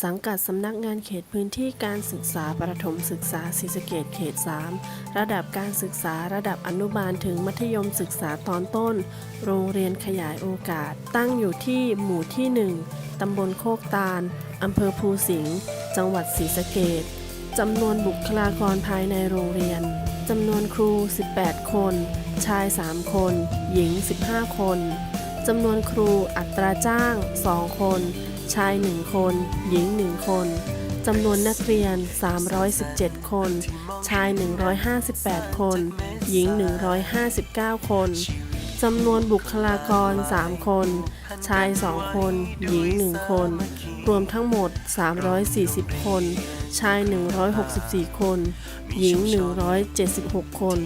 สังกัดสำนักงานเขตพื้นที่การศึกษาประถมศึกษาศรีสะเกดเขต 3 ระดับการศึกษาระดับอนุบาลถึงมัธยมศึกษาตอนต้น โรงเรียนขยายโอกาส ตั้งอยู่ที่หมู่ที่ 1 ตำบลโคกตาลอำเภอภูสิงห์จังหวัดศรีสะเกดจำนวนบุคลากรภายในโรงเรียนจำนวนครู 18 คน ชาย 3 คน หญิง 15 คนจำนวนครูอัตราจ้าง 2 คน ชาย 1 คน หญิง 1 คนจำนวนนักเรียน 317 คน ชาย 158 คน หญิง 159 คน จำนวนบุคลากร 3 คน ชาย 2 คน หญิง 1 คน รวมทั้งหมด 340 คน ชาย 164 คน หญิง 176 คน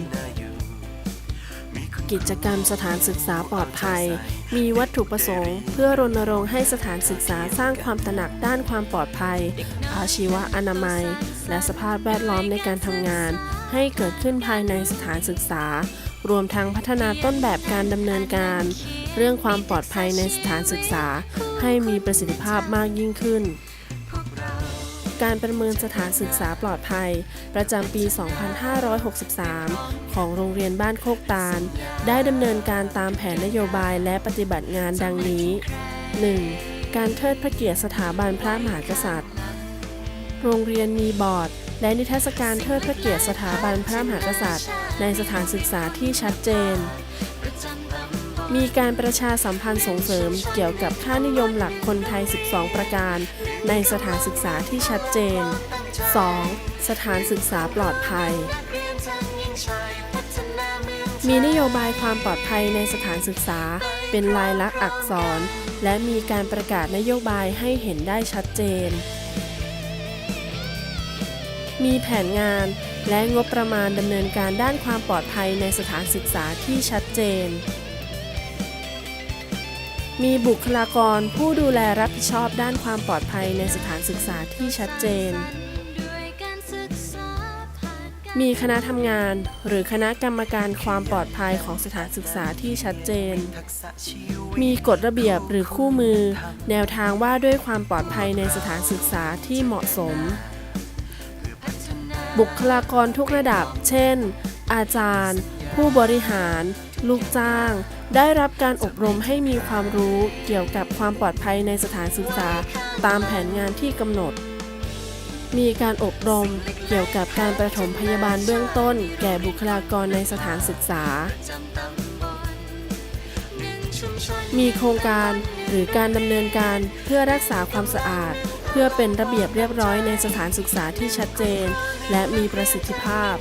กิจกรรมสถานศึกษาปลอดภัย มีวัตถุประสงค์ เพื่อรณรงค์ให้สถานศึกษาสร้างความตระหนักด้านความปลอดภัย อาชีวะอนามัย และสภาพแวดล้อมในการทำงาน ให้เกิดขึ้นภายในสถานศึกษา รวมทั้งพัฒนาต้นแบบการดำเนินการ เรื่องความปลอดภัยในสถานศึกษา ให้มีประสิทธิภาพมากยิ่งขึ้น การประเมินสถานศึกษาปลอดภัย ประจำปี 2563 ของโรงเรียนบ้านโคกตาล ได้ดำเนินการตามแผนนโยบายและปฏิบัติงานดังนี้ 1. การเทิดพระเกียรติสถาบันพระมหากษัตริย์ โรงเรียนมีบอร์ด และนิทรรศการเทิดพระเกียรติสถาบันพระมหากษัตริย์ ในสถานศึกษาที่ชัดเจน มีการประชาสัมพันธ์ส่งเสริมเกี่ยวกับค่านิยมหลักคนไทย 12 ประการ ในสถานศึกษาที่ชัดเจน 2. สถานศึกษาปลอดภัย มีนโยบายความปลอดภัยในสถานศึกษา เป็นลายลักษณ์อักษร และมีการประกาศนโยบายให้เห็นได้ชัดเจน มีแผนงานและงบประมาณดำเนินการด้านความปลอดภัยในสถานศึกษาที่ชัดเจน มีบุคลากรผู้ดูแลรับผิดชอบด้านความปลอดภัยในสถานศึกษาที่ชัดเจน มีคณะทำงาน หรือคณะกรรมการความปลอดภัยของสถานศึกษาที่ชัดเจน มีกฎระเบียบหรือคู่มือ แนวทางว่าด้วยความปลอดภัยในสถานศึกษาที่เหมาะสม บุคลากรทุกระดับ เช่น อาจารย์ ผู้บริหาร ลูกจ้าง ได้รับการอบรมให้มีความรู้เกี่ยวกับความปลอดภัยในสถานศึกษา ตามแผนงานที่กำหนด มีการอบรมเกี่ยวกับการประถมพยาบาลเบื้องต้น แก่บุคลากรในสถานศึกษา มีโครงการหรือการดำเนินการเพื่อรักษาความสะอาด เพื่อเป็นระเบียบเรียบร้อยในสถานศึกษาที่ชัดเจน และมีประสิทธิภาพ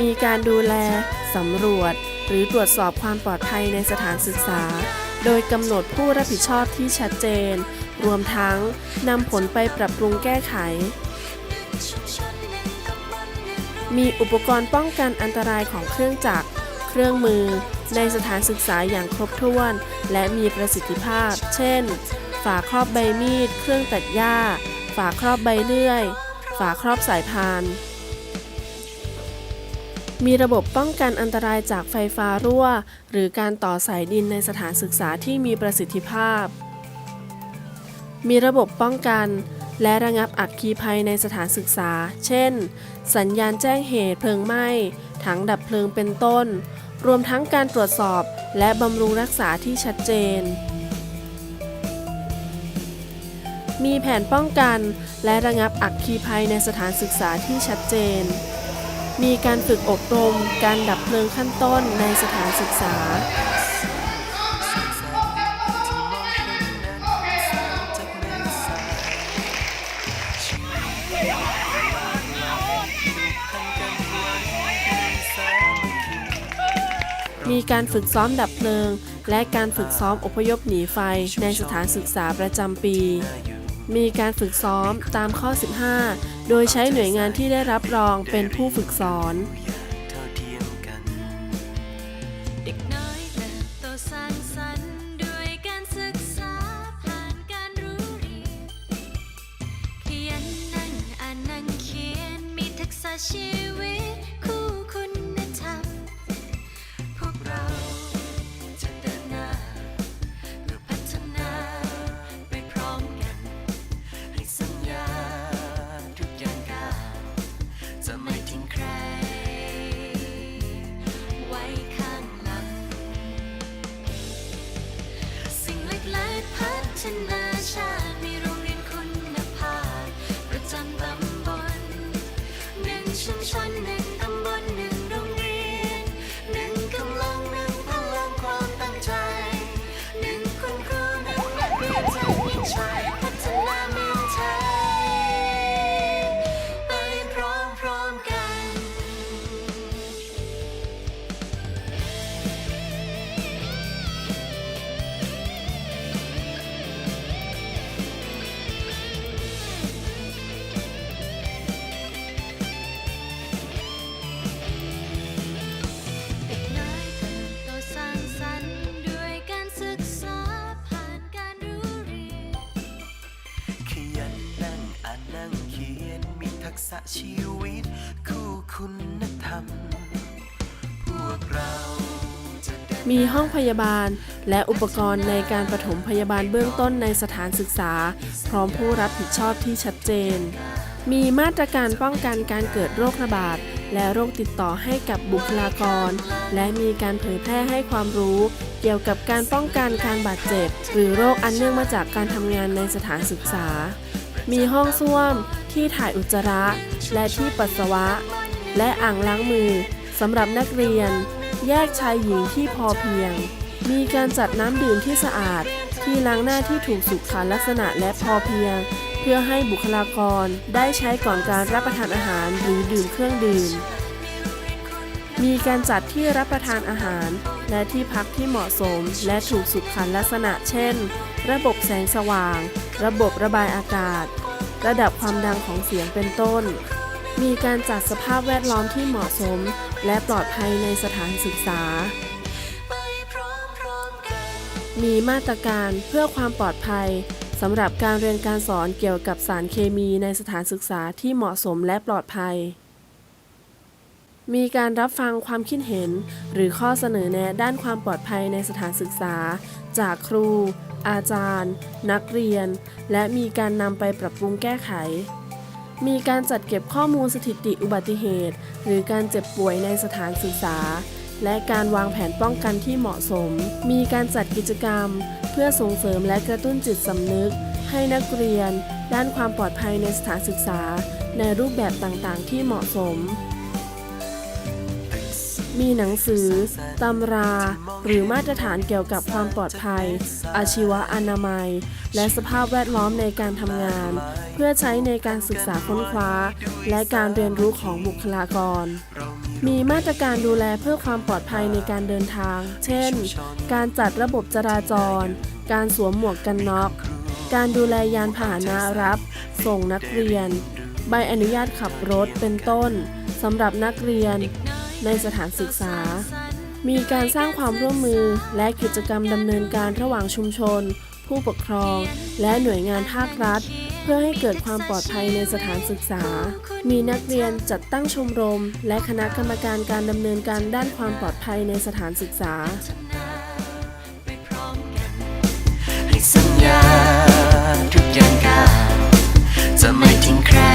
มีการดูแล สำรวจ หรือตรวจสอบความปลอดภัยในสถานศึกษา โดยกำหนดผู้รับผิดชอบที่ชัดเจน รวมทั้งนำผลไปปรับปรุงแก้ไข มีอุปกรณ์ป้องกันอันตรายของเครื่องจักร เครื่องมือ ในสถานศึกษาอย่างครบถ้วน และมีประสิทธิภาพ เช่น ฝาครอบใบมีด เครื่องตัดหญ้า ฝาครอบใบเลื่อย ฝาครอบสายพาน มีระบบป้องกันอันตรายจากไฟฟ้ารั่ว หรือการต่อสายดินในสถานศึกษาที่มีประสิทธิภาพ มีระบบป้องกันและระงับอัคคีภัยในสถานศึกษา เช่น สัญญาณแจ้งเหตุเพลิงไหม้ ถังดับเพลิงเป็นต้น รวมทั้งการตรวจสอบและบำรุงรักษาที่ชัดเจน มีแผนป้องกันและระงับอัคคีภัยในสถานศึกษาที่ชัดเจน มีการฝึกอบรม การดับเพลิงขั้นต้นในสถานศึกษา มีการฝึกซ้อมดับเพลิง และการฝึกซ้อมอพยพหนีไฟในสถานศึกษาประจำปี มีการฝึกซ้อมตามข้อ 15โดยใช้หน่วยงานที่ได้รับรองเป็นผู้ฝึกสอน tonight. กษะชีวิต คู่คุณธรรม พวกเราจะเดินมีห้องพยาบาล และอุปกรณ์ในการปฐมพยาบาลเบื้องต้นในสถานศึกษา พร้อมผู้รับผิดชอบที่ชัดเจน มีมาตรการป้องกันการเกิดโรคระบาด และโรคติดต่อให้กับบุคลากร และมีการเผยแพร่ให้ความรู้ เกี่ยวกับการป้องกันการบาดเจ็บ หรือโรคอันเนื่องมาจากการทำงานในสถานศึกษา มีห้องส้วมที่ถ่ายอุจจาระ และที่ปัสสาวะ และอ่างล้างมือสำหรับนักเรียน แยกชายหญิงที่พอเพียง มีการจัดน้ำดื่มที่สะอาด ที่ล้างหน้าที่ถูกสุขลักษณะและพอเพียง เพื่อให้บุคลากรได้ใช้ก่อนการรับประทานอาหารหรือดื่มเครื่องดื่ม มีการจัดที่รับประทานอาหาร และที่พักที่เหมาะสม และถูกสุขลักษณะเช่น ระบบแสงสว่าง ระบบระบายอากาศ ระดับความดังของเสียงเป็นต้น มีการจัดสภาพแวดล้อมที่เหมาะสม และปลอดภัยในสถานศึกษา มีมาตรการเพื่อความปลอดภัยสำหรับการเรียนการสอนเกี่ยวกับสารเคมีในสถานศึกษาที่เหมาะสมและปลอดภัย มีการรับฟังความคิดเห็น หรือข้อเสนอแนะด้านความปลอดภัยในสถานศึกษา จากครู อาจารย์ นักเรียน และมีการนำไปปรับปรุงแก้ไข มีการจัดเก็บข้อมูลสถิติอุบัติเหตุ หรือการเจ็บป่วยในสถานศึกษา และการวางแผนป้องกันที่เหมาะสม มีการจัดกิจกรรม เพื่อส่งเสริมและกระตุ้นจิตสำนึก ให้นักเรียน ด้านความปลอดภัยในสถานศึกษา ในรูปแบบต่างๆ ที่เหมาะสม มีหนังสือ ตำรา หรือมาตรฐานเกี่ยวกับความปลอดภัย อาชีวะอนามัย และสภาพแวดล้อมในการทำงาน เพื่อใช้ในการศึกษาค้นคว้า และการเรียนรู้ของบุคลากร มีมาตรการดูแลเพื่อความปลอดภัยในการเดินทาง เช่น การจัดระบบจราจร การสวมหมวกกันน็อก การดูแลยานพาหนะรับ ส่งนักเรียน ใบอนุญาตขับรถเป็นต้นสำหรับนักเรียน ในสถานศึกษา มีการสร้างความร่วมมือและกิจกรรมดำเนินการระหว่างชุมชน ผู้ปกครอง และหน่วยงานภาครัฐ เพื่อให้เกิดความปลอดภัยในสถานศึกษา มีนักเรียนจัดตั้งชมรม และคณะกรรมการการดำเนินการด้านความปลอดภัยในสถานศึกษาสัญญาทุกอย่างกาจะไม่ทิ้งใคร